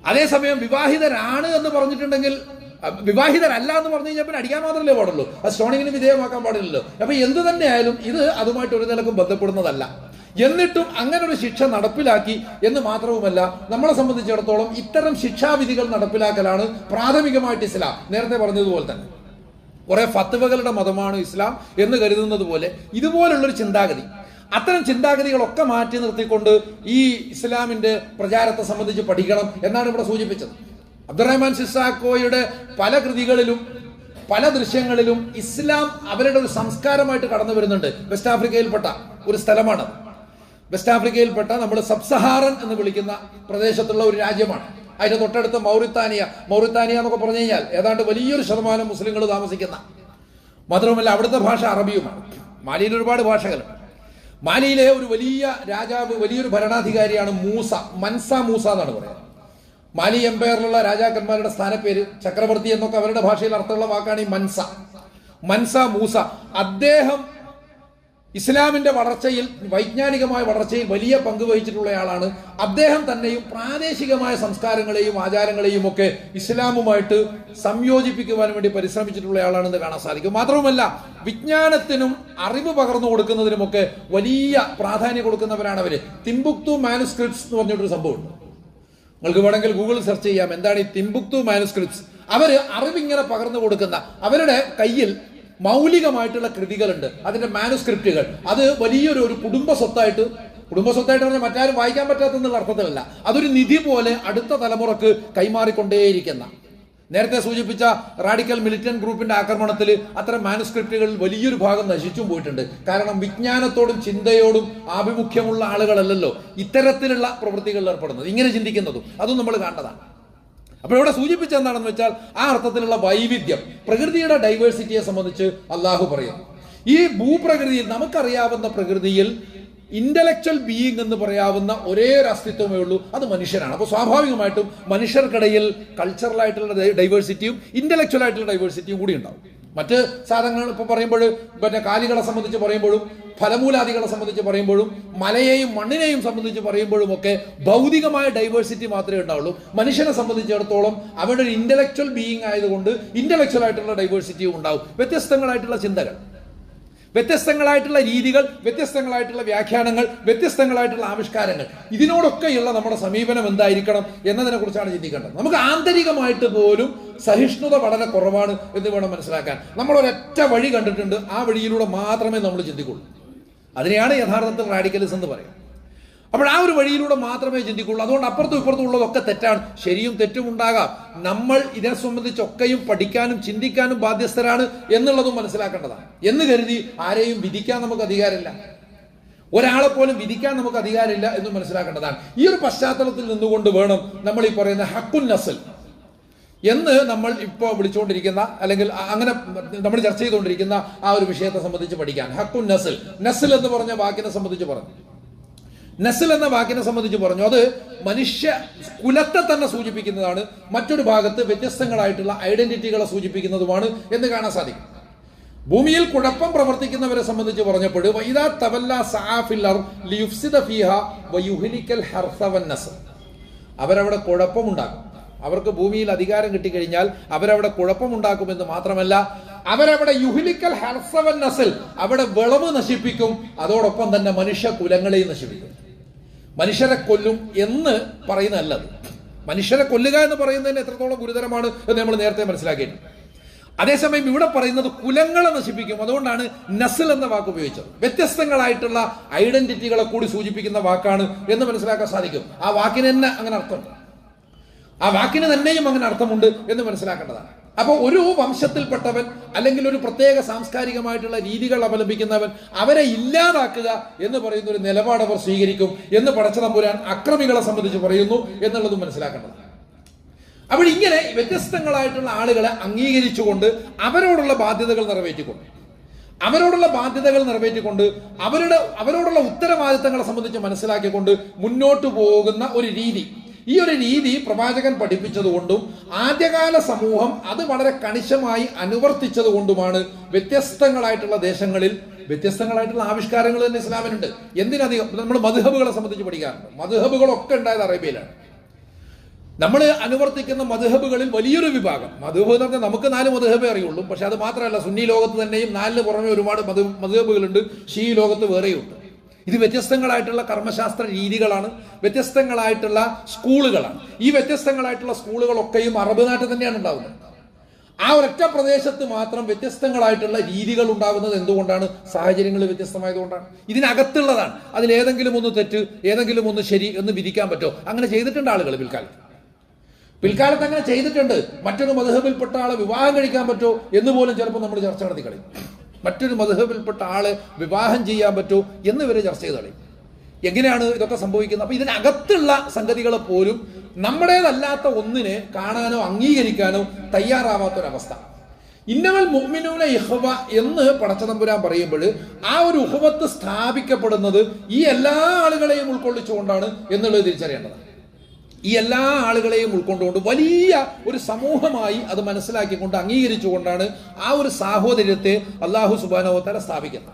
അതേസമയം വിവാഹിതരാണ് എന്ന് പറഞ്ഞിട്ടുണ്ടെങ്കിൽ വിവാഹിതരല്ല എന്ന് പറഞ്ഞു കഴിഞ്ഞാൽ പിന്നെ അടിക്കാൻ മാത്രമല്ലേ പാടുള്ളൂ. അത് സ്റ്റോണിങ്ങിന് വിധേയമാക്കാൻ പാടില്ലല്ലോ. അപ്പൊ എന്ത് തന്നെയായാലും ഇത് അതുമായിട്ട് ഒരു നിലക്കും ബന്ധപ്പെടുന്നതല്ല. എന്നിട്ടും അങ്ങനെ ഒരു ശിക്ഷ നടപ്പിലാക്കി എന്ന് മാത്രവുമല്ല നമ്മളെ സംബന്ധിച്ചിടത്തോളം ഇത്തരം ശിക്ഷാവിധികൾ നടപ്പിലാക്കലാണ് പ്രാഥമികമായിട്ട് ഇസ്ലാം. നേരത്തെ പറഞ്ഞതുപോലെ തന്നെ. കുറെ ഫത്തുവകളുടെ മതമാണ് ഇസ്ലാം എന്ന് കരുതുന്നത് പോലെ ഇതുപോലുള്ളൊരു ചിന്താഗതി. അത്തരം ചിന്താഗതികളൊക്കെ മാറ്റി നിർത്തിക്കൊണ്ട് ഈ ഇസ്ലാമിന്റെ പ്രചാരത്തെ സംബന്ധിച്ച് പഠിക്കണം എന്നാണ് ഇവിടെ സൂചിപ്പിച്ചത്. അബ്ദുറഹ്മാൻ സിസാക്കോയുടെ പല കൃതികളിലും പല ദൃശ്യങ്ങളിലും ഇസ്ലാം അവരുടെ ഒരു സംസ്കാരമായിട്ട് കടന്നു വരുന്നുണ്ട്. വെസ്റ്റ് ആഫ്രിക്കയിൽപ്പെട്ട ഒരു സ്ഥലമാണ് വെസ്റ്റ് ആഫ്രിക്കയിൽപ്പെട്ട നമ്മൾ സബ്സഹാറൻ എന്ന് വിളിക്കുന്ന പ്രദേശത്തുള്ള ഒരു രാജ്യമാണ്. അതിന്റെ തൊട്ടടുത്ത് മൗറിത്താനിയ. മൗറിത്താനിയ എന്നൊക്കെ പറഞ്ഞു കഴിഞ്ഞാൽ ഏതാണ്ട് വലിയൊരു ശതമാനം മുസ്ലിങ്ങൾ താമസിക്കുന്ന. മാത്രവുമല്ല അവിടുത്തെ ഭാഷ അറബിയുമാണ്. മാലിയിൽ ഒരുപാട് ഭാഷകളുണ്ട്. മാലിയിലെ ഒരു വലിയ രാജാവ് വലിയൊരു ഭരണാധികാരിയാണ് മൂസ. മൻസ മൂസ എന്നാണ് പറയുന്നത്. മാലി എംപയറിലുള്ള രാജാക്കന്മാരുടെ സ്ഥാനപ്പേര് ചക്രവർത്തി എന്നൊക്കെ അവരുടെ ഭാഷയിൽ അർത്ഥമുള്ള വാക്കാണ് ഈ മൻസ. മൻസ മൂസ. അദ്ദേഹം ഇസ്ലാമിന്റെ വളർച്ചയിൽ വൈജ്ഞാനികമായ വളർച്ചയിൽ വലിയ പങ്ക് വഹിച്ചിട്ടുള്ള ആളാണ് അദ്ദേഹം തന്നെയും പ്രാദേശികമായ സംസ്കാരങ്ങളെയും ആചാരങ്ങളെയും ഒക്കെ ഇസ്ലാമുമായിട്ട് സംയോജിപ്പിക്കുവാൻ വേണ്ടി പരിശ്രമിച്ചിട്ടുള്ള പരിശ്രമിച്ചിട്ടുള്ളയാളാണെന്ന് കാണാൻ സാധിക്കും. മാത്രവുമല്ല വിജ്ഞാനത്തിനും അറിവ് പകർന്നു കൊടുക്കുന്നതിനുമൊക്കെ വലിയ പ്രാധാന്യം കൊടുക്കുന്നവരാണ് അവർ. തിമ്പുക്തു മാനുസ്ക്രിപ്റ്റ്സ് എന്ന് പറഞ്ഞിട്ടൊരു സംഭവമുണ്ട്. നിങ്ങൾക്ക് വേണമെങ്കിൽ ഗൂഗിൾ സെർച്ച് ചെയ്യാം. എന്താണ് ഈ തിമ്പുക്തു മാനുസ്ക്രിപ്റ്റ്സ് അവർ അറിവിങ്ങനെ പകർന്നു കൊടുക്കുന്ന അവരുടെ കയ്യിൽ മൗലികമായിട്ടുള്ള കൃതികളുണ്ട്. അതിന്റെ മാനുസ്ക്രിപ്റ്റുകൾ അത് വലിയൊരു ഒരു കുടുംബ സ്വത്തായിട്ട് കുടുംബ സ്വത്തായിട്ട് പറഞ്ഞാൽ മറ്റാരും വായിക്കാൻ പറ്റാത്തെന്നുള്ള അർത്ഥത്തിലല്ല. അതൊരു നിധി പോലെ അടുത്ത തലമുറയ്ക്ക് കൈമാറിക്കൊണ്ടേയിരിക്കുന്ന നേരത്തെ സൂചിപ്പിച്ച റാഡിക്കൽ മിലിറ്റന്റ് ഗ്രൂപ്പിന്റെ ആക്രമണത്തിൽ അത്തരം മാനുസ്ക്രിപ്റ്റുകളിൽ വലിയൊരു ഭാഗം നശിച്ചും പോയിട്ടുണ്ട്. കാരണം വിജ്ഞാനത്തോടും ചിന്തയോടും ആഭിമുഖ്യമുള്ള ആളുകളല്ലല്ലോ ഇത്തരത്തിലുള്ള പ്രവൃത്തികളിൽ ഏർപ്പെടുന്നത്. ഇങ്ങനെ ചിന്തിക്കുന്നതും അതും നമ്മൾ കണ്ടതാണ്. അപ്പോൾ ഇവിടെ സൂചിപ്പിച്ച എന്താണെന്ന് വെച്ചാൽ ആ അർത്ഥത്തിലുള്ള വൈവിധ്യം പ്രകൃതിയുടെ ഡൈവേഴ്സിറ്റിയെ സംബന്ധിച്ച് അള്ളാഹു പറയുന്നു. ഈ ഭൂപ്രകൃതിയിൽ നമുക്കറിയാവുന്ന പ്രകൃതിയിൽ ഇന്റലക്ച്വൽ ബീയിങ് എന്ന് പറയാവുന്ന ഒരേ ഒരു അസ്തിത്വമേ ഉള്ളൂ. അത് മനുഷ്യരാണ്. അപ്പോൾ സ്വാഭാവികമായിട്ടും മനുഷ്യർക്കിടയിൽ കൾച്ചറലായിട്ടുള്ള ഡൈവേഴ്സിറ്റിയും ഇന്റലക്ച്വൽ ആയിട്ടുള്ള ഡൈവേഴ്സിറ്റിയും കൂടി ഉണ്ടാവും. മറ്റ് സാധനങ്ങൾ ഇപ്പോൾ പറയുമ്പോൾ പിന്നെ കാലികളെ സംബന്ധിച്ച് പറയുമ്പോഴും ഫലമൂലാദികളെ സംബന്ധിച്ച് പറയുമ്പോഴും മലയെയും മണ്ണിനെയും സംബന്ധിച്ച് പറയുമ്പോഴും ഒക്കെ ഭൗതികമായ ഡൈവേഴ്സിറ്റി മാത്രമേ ഉണ്ടാവുള്ളൂ. മനുഷ്യനെ സംബന്ധിച്ചിടത്തോളം അവരുടെ ഒരു ഇന്റലക്ച്വൽ ബീയിങ് ആയതുകൊണ്ട് ഇന്റലക്ച്വൽ ആയിട്ടുള്ള ഡൈവേഴ്സിറ്റിയും ഉണ്ടാവും. വ്യത്യസ്തങ്ങളായിട്ടുള്ള ചിന്തകൾ. വ്യത്യസ്തങ്ങളായിട്ടുള്ള രീതികൾ വ്യത്യസ്തങ്ങളായിട്ടുള്ള വ്യാഖ്യാനങ്ങൾ വ്യത്യസ്തങ്ങളായിട്ടുള്ള ആവിഷ്കാരങ്ങൾ. ഇതിനോടൊക്കെയുള്ള നമ്മുടെ സമീപനം എന്തായിരിക്കണം എന്നതിനെ കുറിച്ചാണ് ചിന്തിക്കേണ്ടത്. നമുക്ക് ആന്തരികമായിട്ട് പോലും സഹിഷ്ണുത വളരെ കുറവാണ് എന്ന് വേണം മനസ്സിലാക്കാൻ. നമ്മൾ ഒരൊറ്റ വഴി കണ്ടിട്ടുണ്ട് ആ വഴിയിലൂടെ മാത്രമേ നമ്മൾ ചിന്തിക്കുള്ളൂ. അതിനെയാണ് യഥാർത്ഥത്തിൽ റാഡിക്കലിസം എന്ന് പറയുന്നത് അപ്പോൾ ആ ഒരു വഴിയിലൂടെ മാത്രമേ ചിന്തിക്കുള്ളൂ. അതുകൊണ്ട് അപ്പുറത്തും ഇപ്പുറത്തും ഉള്ളതൊക്കെ തെറ്റാണ്. ശരിയും തെറ്റും ഉണ്ടാകാം. നമ്മൾ ഇതിനെ സംബന്ധിച്ചൊക്കെയും പഠിക്കാനും ചിന്തിക്കാനും ബാധ്യസ്ഥരാണ് എന്നുള്ളതും മനസ്സിലാക്കേണ്ടതാണ്. എന്ന് കരുതി ആരെയും വിധിക്കാൻ നമുക്ക് അധികാരമില്ല. ഒരാളെ പോലും വിധിക്കാൻ നമുക്ക് അധികാരമില്ല എന്ന് മനസ്സിലാക്കേണ്ടതാണ്. ഈ ഒരു പശ്ചാത്തലത്തിൽ നിന്നുകൊണ്ട് വേണം നമ്മൾ ഈ പറയുന്ന ഹക്കുൻ നസൽ. എന്ന് നമ്മൾ ഇപ്പോൾ വിളിച്ചുകൊണ്ടിരിക്കുന്ന അല്ലെങ്കിൽ അങ്ങനെ നമ്മൾ ചർച്ച ചെയ്തുകൊണ്ടിരിക്കുന്ന ആ ഒരു വിഷയത്തെ സംബന്ധിച്ച് പഠിക്കാൻ. ഹക്കുൻ നസൽ. നസൽ എന്ന് പറഞ്ഞ വാക്കിനെ സംബന്ധിച്ച് പറഞ്ഞു. നസൽ എന്ന വാക്കിനെ സംബന്ധിച്ച് പറഞ്ഞു. അത് മനുഷ്യ കുലത്തെ തന്നെ സൂചിപ്പിക്കുന്നതാണ്. മറ്റൊരു ഭാഗത്ത് വ്യത്യസ്തങ്ങളായിട്ടുള്ള ഐഡന്റിറ്റികളെ സൂചിപ്പിക്കുന്നതുമാണ് എന്ന് കാണാൻ സാധിക്കും. ഭൂമിയിൽ കുഴപ്പം പ്രവർത്തിക്കുന്നവരെ സംബന്ധിച്ച് പറഞ്ഞപ്പോൾ വൈദാ തവല്ല ലിയുഫ്സിദ. അവരവിടെ കുഴപ്പമുണ്ടാക്കും. അവർക്ക് ഭൂമിയിൽ അധികാരം കിട്ടിക്കഴിഞ്ഞാൽ അവരവിടെ കുഴപ്പമുണ്ടാക്കുമെന്ന് മാത്രമല്ല അവരവിടെ യുഹിലിക്കൽ ഹർസവൻ നസൽ അവിടെ വിളവ് നശിപ്പിക്കും. അതോടൊപ്പം തന്നെ മനുഷ്യ കുലങ്ങളെയും നശിപ്പിക്കും. മനുഷ്യരെ കൊല്ലും എന്ന് പറയുന്നതല്ലത് മനുഷ്യരെ കൊല്ലുക എന്ന് പറയുന്നതിന് എത്രത്തോളം ഗുരുതരമാണ് എന്ന് നമ്മൾ നേരത്തെ മനസ്സിലാക്കിയിട്ടുണ്ട്. അതേസമയം ഇവിടെ പറയുന്നത് കുലങ്ങളെ നശിപ്പിക്കും. അതുകൊണ്ടാണ് നസൽ എന്ന വാക്ക് ഉപയോഗിച്ചത്. വ്യത്യസ്തങ്ങളായിട്ടുള്ള ഐഡന്റിറ്റികളെ കൂടി സൂചിപ്പിക്കുന്ന വാക്കാണ് എന്ന് മനസ്സിലാക്കാൻ സാധിക്കും. ആ വാക്കിന് തന്നെ അങ്ങനെ അർത്ഥമുണ്ട്. ആ വാക്കിന് തന്നെയും അങ്ങനെ അർത്ഥമുണ്ട് എന്ന് മനസ്സിലാക്കേണ്ടതാണ്. അപ്പോൾ ഒരു വംശത്തിൽപ്പെട്ടവൻ അല്ലെങ്കിൽ ഒരു പ്രത്യേക സാംസ്കാരികമായിട്ടുള്ള രീതികൾ അവലംബിക്കുന്നവൻ അവരെ ഇല്ലാതാക്കുക എന്ന് പറയുന്ന ഒരു നിലപാട് അവർ സ്വീകരിക്കും എന്ന് പടച്ച തമ്പുരാൻ അക്രമികളെ സംബന്ധിച്ച് പറയുന്നു എന്നുള്ളതും മനസ്സിലാക്കേണ്ടത് അപ്പോൾ ഇങ്ങനെ വ്യത്യസ്തങ്ങളായിട്ടുള്ള ആളുകളെ അംഗീകരിച്ചുകൊണ്ട് അവരോടുള്ള ബാധ്യതകൾ നിറവേറ്റിക്കൊണ്ട് അവരോടുള്ള ബാധ്യതകൾ നിറവേറ്റിക്കൊണ്ട് അവരുടെ അവരോടുള്ള ഉത്തരവാദിത്തങ്ങളെ സംബന്ധിച്ച് മനസ്സിലാക്കിക്കൊണ്ട് മുന്നോട്ട് പോകുന്ന ഒരു രീതി ഈ ഒരു രീതി പ്രവാചകൻ പഠിപ്പിച്ചതുകൊണ്ടും ആദ്യകാല സമൂഹം അത് വളരെ കണിശമായി അനുവർത്തിച്ചതുകൊണ്ടുമാണ് വ്യത്യസ്തങ്ങളായിട്ടുള്ള ദേശങ്ങളിൽ വ്യത്യസ്തങ്ങളായിട്ടുള്ള ആവിഷ്കാരങ്ങൾ തന്നെ ഇസ്ലാമിനുണ്ട്. എന്തിനധികം? നമ്മൾ മധുഹബുകളെ സംബന്ധിച്ച് പഠിക്കാറുണ്ട് മധുഹബുകളൊക്കെ ഉണ്ടായത് അറേബ്യയിലാണ്. നമ്മൾ അനുവർത്തിക്കുന്ന മധുഹബുകളിൽ വലിയൊരു വിഭാഗം. മധുഹബ് എന്ന് പറഞ്ഞാൽ നമുക്ക് നാല് മധുഹബേ അറിയുള്ളൂ. പക്ഷെ അത് മാത്രമല്ല സുന്നി ലോകത്ത് തന്നെയും നാലിന് പുറമെ ഒരുപാട് മധു മധുഹബുകളുണ്ട് ഷീ ലോകത്ത് വേറെയുണ്ട്. ഇത് വ്യത്യസ്തങ്ങളായിട്ടുള്ള കർമ്മശാസ്ത്ര രീതികളാണ് വ്യത്യസ്തങ്ങളായിട്ടുള്ള സ്കൂളുകളാണ്. ഈ വ്യത്യസ്തങ്ങളായിട്ടുള്ള സ്കൂളുകളൊക്കെയും അറബ് നാട്ടിൽ തന്നെയാണ് ഉണ്ടാകുന്നത് ആ ഒരൊറ്റ പ്രദേശത്ത് മാത്രം വ്യത്യസ്തങ്ങളായിട്ടുള്ള രീതികൾ ഉണ്ടാകുന്നത് എന്തുകൊണ്ടാണ്? സാഹചര്യങ്ങൾ വ്യത്യസ്തമായതുകൊണ്ടാണ്. ഇതിനകത്തുള്ളതാണ്. അതിൽ ഏതെങ്കിലും ഒന്ന് തെറ്റ് ഏതെങ്കിലും ഒന്ന് ശരി എന്ന് വിധിക്കാൻ പറ്റുമോ അങ്ങനെ ചെയ്തിട്ടുണ്ട് ആളുകൾ പിൽക്കാലത്ത്. പിൽക്കാലത്ത് അങ്ങനെ ചെയ്തിട്ടുണ്ട്. മറ്റൊരു മധുഹബിൽപ്പെട്ട ആളെ വിവാഹം കഴിക്കാൻ പറ്റുമോ എന്ന് പോലും ചിലപ്പോൾ നമ്മൾ ചർച്ച നടത്തി കളയും. മറ്റൊരു മധുഹബിൽപ്പെട്ട ആളെ വിവാഹം ചെയ്യാൻ പറ്റൂ എന്ന് ഇവരെ ചർച്ച ചെയ്ത് കളയും എങ്ങനെയാണ് ഇതൊക്കെ സംഭവിക്കുന്നത്? അപ്പൊ ഇതിനകത്തുള്ള സംഗതികളെ പോലും നമ്മുടേതല്ലാത്ത ഒന്നിനെ കാണാനോ അംഗീകരിക്കാനോ തയ്യാറാവാത്തൊരവസ്ഥ. ഇന്നവൽ മുഹ്മിനൂല ഇഹ്വ എന്ന് പടച്ചതമ്പുരാൻ പറയുമ്പോൾ ആ ഒരു ഉഹവത്ത് സ്ഥാപിക്കപ്പെടുന്നത് ഈ എല്ലാ ആളുകളെയും ഉൾക്കൊള്ളിച്ചുകൊണ്ടാണ് എന്നുള്ളത് തിരിച്ചറിയേണ്ടത് ഈ എല്ലാ ആളുകളെയും ഉൾക്കൊണ്ടുകൊണ്ട് വലിയ ഒരു സമൂഹമായി അത് മനസ്സിലാക്കിക്കൊണ്ട് അംഗീകരിച്ചുകൊണ്ടാണ് ആ ഒരു സാഹോദര്യത്തെ അള്ളാഹു സുബാനോത്തര സ്ഥാപിക്കുന്നത്.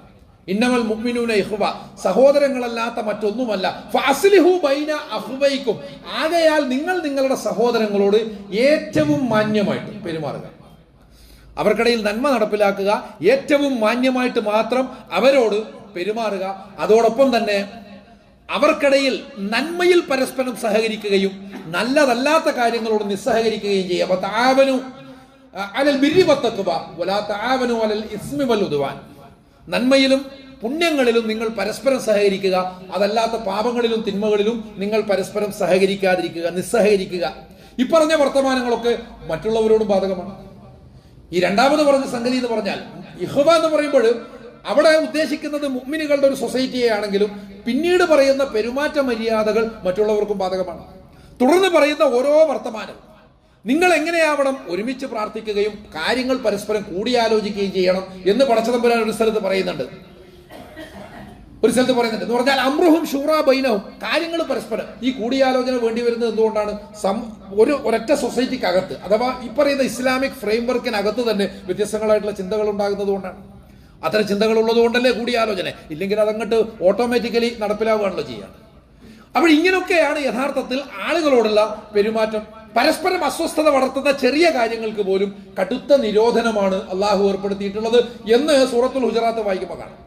ഇന്നമൽ മുഅ്മിനൂന ഇഹ്വ സഹോദരങ്ങളല്ലാത്ത മറ്റൊന്നുമല്ല. ഫാസിലിഹു ബൈന അഖ്വൈക്കും ആകയാൽ നിങ്ങൾ നിങ്ങളുടെ സഹോദരങ്ങളോട് ഏറ്റവും മാന്യമായിട്ട് പെരുമാറുക. അവർക്കിടയിൽ നന്മ നടപ്പിലാക്കുക ഏറ്റവും മാന്യമായിട്ട് മാത്രം അവരോട് പെരുമാറുക അതോടൊപ്പം തന്നെ അവർക്കിടയിൽ നന്മയിൽ പരസ്പരം സഹകരിക്കുകയും നല്ലതല്ലാത്ത കാര്യങ്ങളോട് നിസ്സഹകരിക്കുകയും ചെയ്യുക അപ്പൊ താവനു അലൽ ബിരിവത്തക്കുവ വലാ താവനു അലൽ ഇസ്മി വൽ ഉദ്വാൻ. നന്മയിലും പുണ്യങ്ങളിലും നിങ്ങൾ പരസ്പരം സഹകരിക്കുക. അതല്ലാത്ത പാപങ്ങളിലും തിന്മകളിലും നിങ്ങൾ പരസ്പരം സഹകരിക്കാതിരിക്കുക നിസ്സഹകരിക്കുക. ഈ പറഞ്ഞ വർത്തമാനങ്ങളൊക്കെ മറ്റുള്ളവരോടും ബാധകമാണ്. ഈ രണ്ടാമത് പറഞ്ഞ സംഗതി എന്ന് പറഞ്ഞാൽ ഇഹ്വ എന്ന് പറയുമ്പോൾ അവിടെ ഉദ്ദേശിക്കുന്നത് മുഅ്മിനുകളുടെ ഒരു സൊസൈറ്റിയെ ആണെങ്കിലും പിന്നീട് പറയുന്ന പെരുമാറ്റ മര്യാദകൾ മറ്റുള്ളവർക്കും ബാധകമാണ്. തുടർന്ന് പറയുന്ന ഓരോ വർത്തമാനവും നിങ്ങൾ എങ്ങനെയാവണം ഒരുമിച്ച് പ്രാർത്ഥിക്കുകയും കാര്യങ്ങൾ പരസ്പരം കൂടിയാലോചിക്കുകയും ചെയ്യണം എന്ന് പടച്ചതമ്പുരാൻ ഒരു സ്ഥലത്ത് പറയുന്നുണ്ട്. ഒരു സ്ഥലത്ത് പറയുന്നുണ്ട്. എന്ന് പറഞ്ഞാൽ അമ്രുഹും ഷൂറാ ബൈനവും കാര്യങ്ങൾ പരസ്പരം. ഈ കൂടിയാലോചന വേണ്ടി വരുന്നത് എന്തുകൊണ്ടാണ്? സം- ഒരു ഒരൊറ്റ സൊസൈറ്റിക്കകത്ത് അഥവാ ഈ പറയുന്ന ഇസ്ലാമിക് ഫ്രെയിംവർക്കിനകത്ത് തന്നെ വ്യത്യസ്തങ്ങളായിട്ടുള്ള ചിന്തകൾ ഉണ്ടാകുന്നത് കൊണ്ടാണ്. അത്തരം ചിന്തകൾ ഉള്ളത് കൊണ്ടല്ലേ കൂടിയാലോചന ഇല്ലെങ്കിൽ അതങ്ങോട്ട് ഓട്ടോമാറ്റിക്കലി നടപ്പിലാവുകയാണല്ലോ ചെയ്യുക. അപ്പോൾ ഇങ്ങനെയൊക്കെയാണ് യഥാർത്ഥത്തിൽ ആളുകളോടുള്ള പെരുമാറ്റം. പരസ്പരം അസ്വസ്ഥത വളർത്തുന്ന ചെറിയ കാര്യങ്ങൾക്ക് പോലും കടുത്ത നിരോധനമാണ് അള്ളാഹു ഏർപ്പെടുത്തിയിട്ടുള്ളത് എന്ന് സൂറത്തുൽ ഹുജറാത്ത് വായിക്കുമ്പോൾ കാണാം.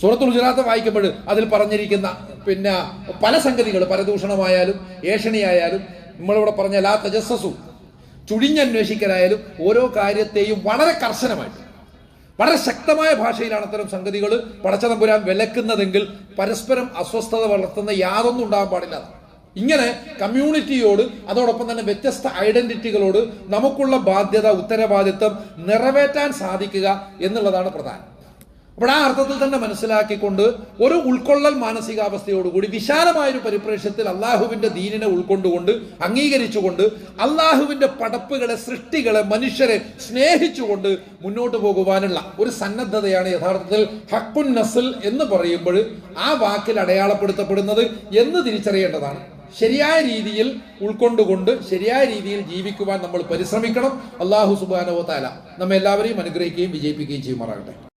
സൂറത്തുൽ ഗുജറാത്ത് വായിക്കുമ്പോൾ അതിൽ പറഞ്ഞിരിക്കുന്ന പിന്നെ പല സംഗതികൾ പരദൂഷണമായാലും ഏഷണിയായാലും നമ്മളിവിടെ പറഞ്ഞ ലാ തജസ്സസും ചുഴിഞ്ഞന്വേഷിക്കലായാലും ഓരോ കാര്യത്തെയും വളരെ കർശനമായിട്ട് വളരെ ശക്തമായ ഭാഷയിലാണ് അത്തരം സംഗതികൾ പടച്ചതമ്പുരാൻ വിലക്കുന്നതെങ്കിൽ പരസ്പരം അസ്വസ്ഥത വളർത്തുന്ന യാതൊന്നും ഉണ്ടാകാൻ പാടില്ല. ഇങ്ങനെ കമ്മ്യൂണിറ്റിയോട് അതോടൊപ്പം തന്നെ വ്യത്യസ്ത ഐഡന്റിറ്റികളോട് നമുക്കുള്ള ബാധ്യത ഉത്തരവാദിത്വം നിറവേറ്റാൻ സാധിക്കുക എന്നുള്ളതാണ് പ്രധാനം. അപ്പോൾ ആ അർത്ഥത്തിൽ തന്നെ മനസ്സിലാക്കിക്കൊണ്ട് ഒരു ഉൾക്കൊള്ളൽ മാനസികാവസ്ഥയോടുകൂടി വിശാലമായൊരു പരിപ്രേക്ഷ്യത്തിൽ അള്ളാഹുവിന്റെ ദീനിനെ ഉൾക്കൊണ്ടുകൊണ്ട് അംഗീകരിച്ചുകൊണ്ട് അള്ളാഹുവിന്റെ പടപ്പുകളെ സൃഷ്ടികളെ മനുഷ്യരെ സ്നേഹിച്ചുകൊണ്ട് മുന്നോട്ട് പോകുവാനുള്ള ഒരു സന്നദ്ധതയാണ് യഥാർത്ഥത്തിൽ ഹക്കുൻ നസിൽ എന്ന് പറയുമ്പോൾ ആ വാക്കിൽ അടയാളപ്പെടുത്തപ്പെടുന്നത് എന്ന് തിരിച്ചറിയേണ്ടതാണ്. ശരിയായ രീതിയിൽ ഉൾക്കൊണ്ടുകൊണ്ട് ശരിയായ രീതിയിൽ ജീവിക്കുവാൻ നമ്മൾ പരിശ്രമിക്കണം. അള്ളാഹു സുബാനോ താല നമ്മെല്ലാവരെയും അനുഗ്രഹിക്കുകയും വിജയിപ്പിക്കുകയും ചെയ്യുമാറാകട്ടെ.